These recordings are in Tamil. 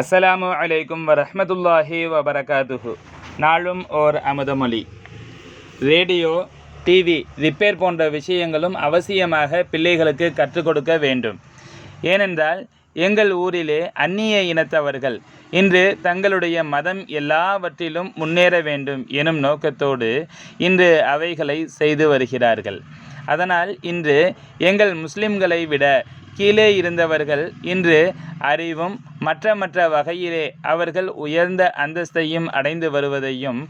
அஸ்ஸலாமு அலைக்கும் வரஹ்மத்துல்லாஹி வபரகாத்துஹு. நாளும் ஓர் அமுதமொழி. ரேடியோ டிவி ரிப்பேர் போன்ற விஷயங்களும் அவசியமாக பிள்ளைகளுக்கு கற்றுக் கொடுக்க வேண்டும். ஏனென்றால் எங்கள் ஊரிலே அந்நிய இனத்தவர்கள் இன்று தங்களுடைய மதம் எல்லாவற்றிலும் முன்னேற வேண்டும் எனும் நோக்கத்தோடு இன்று அவைகளை செய்து வருகிறார்கள். அதனால் இன்று எங்கள் முஸ்லிம்களை விட கீழே இருந்தவர்கள் இன்று அறிவும் மற்ற மற்ற வகையிலே அவர்கள் உயர்ந்த அந்தஸ்தையும் அடைந்து வருவதையும்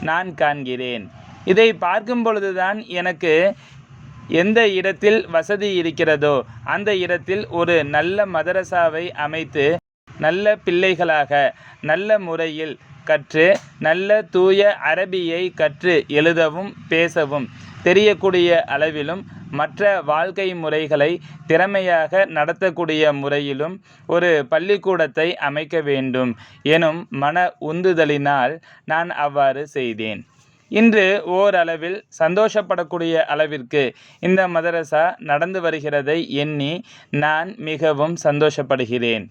நான் காண்கிறேன். இதை பார்க்கும் பொழுதுதான் எனக்கு எந்த இடத்தில் வசதி இருக்கிறதோ அந்த இடத்தில் ஒரு நல்ல மதரசாவை அமைத்து நல்ல பிள்ளைகளாக நல்ல முறையில் கற்று நல்ல தூய அரபியை கற்று எழுதவும் பேசவும் தெரியக்கூடிய அளவிலும் மற்ற வாழ்க்கை முறைகளை திறமையாக நடத்தக்கூடிய முறையிலும் ஒரு பள்ளிக்கூடத்தை அமைக்க வேண்டும் எனும் மன உந்துதலினால் நான் அவ்வாறு செய்தேன். இன்று ஓரளவில் சந்தோஷப்படக்கூடிய அளவிற்கு இந்த மதரசா நடந்து வருகிறதை எண்ணி நான் மிகவும் சந்தோஷப்படுகிறேன்.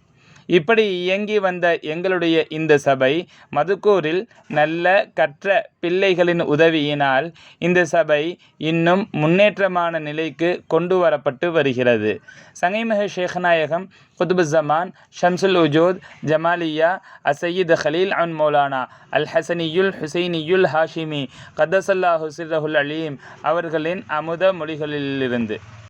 இப்படி இயங்கி வந்த எங்களுடைய இந்த சபை மதுக்கூரில் நல்ல கற்ற பிள்ளைகளின் உதவியினால் இந்த சபை இன்னும் முன்னேற்றமான நிலைக்கு கொண்டு வரப்பட்டு வருகிறது. சங்கைமக ஷேഖநாயகம் குதுபுசமான் ஷம்சுல் உஜோத் ஜமாலியா அசையீத் ஹலீல் அன் மௌலானா அல் ஹசனியுல் ஹுசைனியுல் ஹாஷிமி கதசல்லா ஹுசிரஹுல் அலீம் அவர்களின் அமுத மொழிகளிலிருந்து.